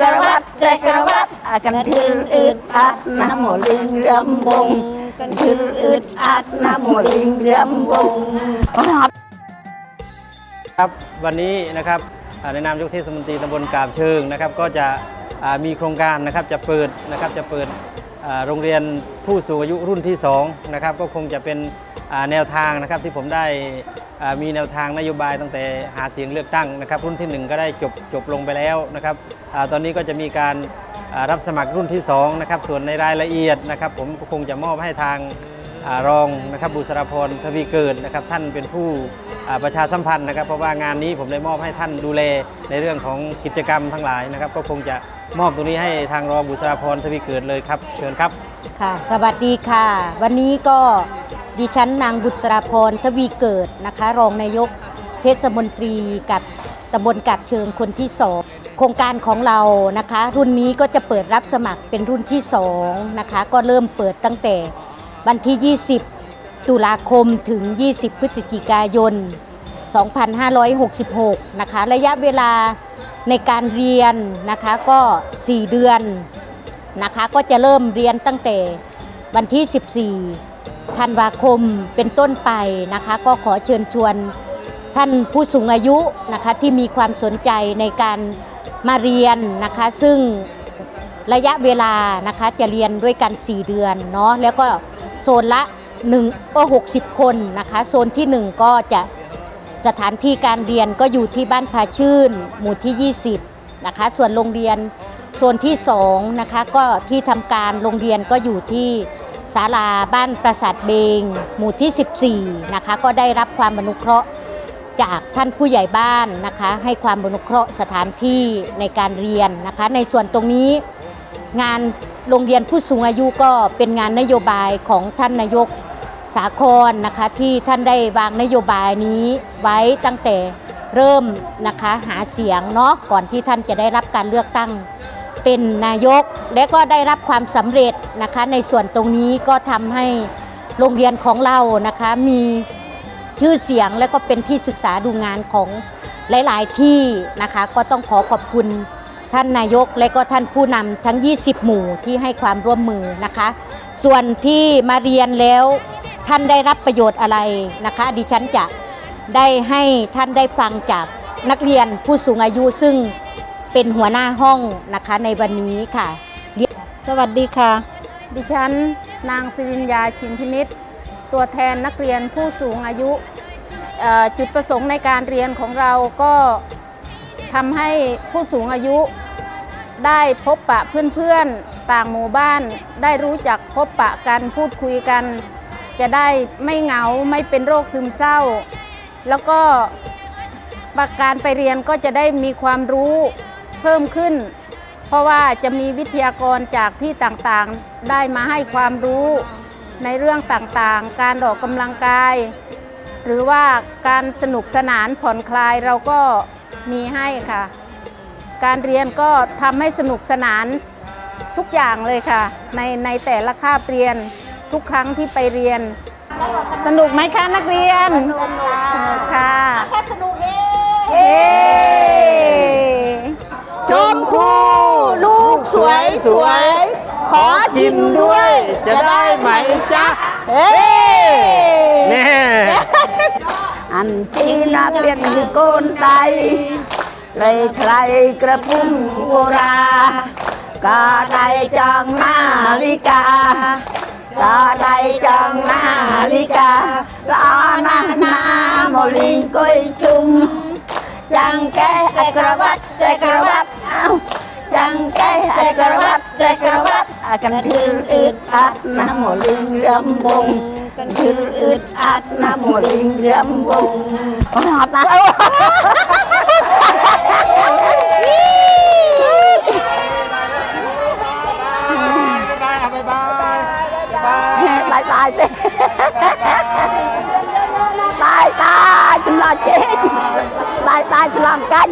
กระวับใจกระวับอากันทืออึดอัดนะโมลิงรำวงกันทืออึดอัดนะโมลิงรำวงครับวันนี้นะครับอ่าในนามยกเทศมนตรีตำบลกาบเชิงนะครับ ก็จะมีโครงการนะครับจะเปิดนะครับจะเปิดโรงเรียนผู้สูงอายุรุ่นที่2นะครับก็คงจะเป็นแนวทางนะครับที่ผมได้ มีแนวทางนโยบายตั้งแต่หาเสียงเลือกตั้งนะครับ รุ่นที่ 1 ก็ได้จบจบลงไปแล้วนะครับอตอนนี้ก็จะมีการรับสมัครรุ่นที่2นะครับส่วนในรายละเอียดนะครับ ผมก็คงจะมอบให้ทางอรองนะครับบุษราพรทวีเกิดนะครับ ท่านเป็นผู้ประชาสัมพันธ์นะครับ เพราะว่างานนี้ผมได้มอบให้ท่านดูแลในเรื่องของกิจกรรมทั้งหลายนะครับ ก็คงจะมอบตรงนี้ให้ทางรองบุษราพรทวีเกิดเลยครับ เชิญครับค่ะ สวัสดีค่ะ วันนี้ก็ ดิฉันนางบุษราพรทวีเกิดนะคะ รองนายกเทศมนตรีกับตำบลกับเชิงคนที่สองโครงการของเรานะคะ รุ่นนี้ก็จะเปิดรับสมัครเป็นรุ่นที่สองนะคะ ก็เริ่มเปิดตั้งแต่วันที่ 20 ตุลาคมถึง 20 พฤศจิกายน 2566 นะคะ ระยะเวลาในการเรียนนะคะก็ 4 เดือนนะคะ ก็จะเริ่มเรียนตั้งแต่วันที่ 14 ธันวาคมเป็นต้นไปนะคะ ก็ขอเชิญชวนท่านผู้สูงอายุนะคะที่มีความสนใจในการมาเรียนนะคะ ซึ่งระยะเวลานะคะจะเรียนด้วยกัน 4 เดือนเนาะแล้วก็โซนละ1ก็60 คนนะคะ โซนที่ 1 ก็จะสถานที่การเรียนก็อยู่ที่บ้านพาชื่น หมู่ที่ 20นะคะ ส่วนโรงเรียนโซนที่2นะคะก็ที่ทำการโรงเรียนก็อยู่ที่ ศาลาบ้านปราสาทเบง หมู่ที่ 14 นะคะ ก็ได้รับความอนุเคราะห์จากท่านผู้ใหญ่บ้านนะคะ ให้ความอนุเคราะห์สถานที่ในการเรียนนะคะ ในส่วนตรงนี้งานโรงเรียนผู้สูงอายุก็เป็นงานนโยบายของท่านนายกสาครนะคะที่ท่านได้วางนโยบายนี้ไว้ตั้งแต่เริ่มนะคะหาเสียงเนาะก่อนที่ท่านจะได้รับการเลือกตั้ง เป็นนายก และก็ได้รับความสำเร็จนะคะในส่วนตรงนี้ก็ทำให้โรงเรียนของเรานะคะมีชื่อเสียงและก็เป็นที่ศึกษาดูงานของหลาย ๆ ที่นะคะก็ต้องขอขอบคุณท่านนายกและก็ท่านผู้นำทั้ง 20 หมู่ที่ให้ความร่วมมือนะคะ ส่วนที่มาเรียนแล้วท่านได้รับประโยชน์อะไรนะคะ ดิฉันจะได้ให้ท่านได้ฟังจากนักเรียนผู้สูงอายุซึ่ง เป็นหัวหน้าห้องนะคะในวันนี้ค่ะ สวัสดีค่ะ ดิฉันนางสิริญญาชิมพินิษตัวแทนนักเรียนผู้สูงอายุ จุดประสงค์ในการเรียนของเราก็ทำให้ผู้สูงอายุได้พบปะเพื่อนๆต่างหมู่บ้าน ได้รู้จักพบปะกันพูดคุยกัน จะได้ไม่เหงาไม่เป็นโรคซึมเศร้า แล้วก็ปะการไปเรียนก็จะได้มีความรู้ เพิ่มขึ้น เพราะว่าจะมีวิทยากรจากที่ต่างๆได้มาให้ความรู้ในเรื่องต่างๆ การออกกำลังกาย หรือว่าการสนุกสนานผ่อนคลายเราก็มีให้ค่ะ การเรียนก็ทำให้สนุกสนานทุกอย่างเลยค่ะ ในในแต่ละคาบเรียนทุกครั้งที่ไปเรียน สนุกไหมคะนักเรียน สนุกค่ะ แค่สนุกเองเย้ สวยสวย ขอกินด้วย จะได้ไหมจ๊ะเฮ้แน่อันที่นับเรียนคือโกนไตใครใครกระพุ่งโบรากาไดจังนาฬิกากาได จังนาฬิกาลานานาโมลิงก้อยจุมจังแกใส่กระใจกใส่กระวัดใส่กระวัดอากันทืออึดอัดนะโมลิงรำวงกันทืออึดอัดนะโมลิงรำวงขอดนะบายบายบายบายบายเต้บายบายจุลาเจ๊บายบายจุลากัน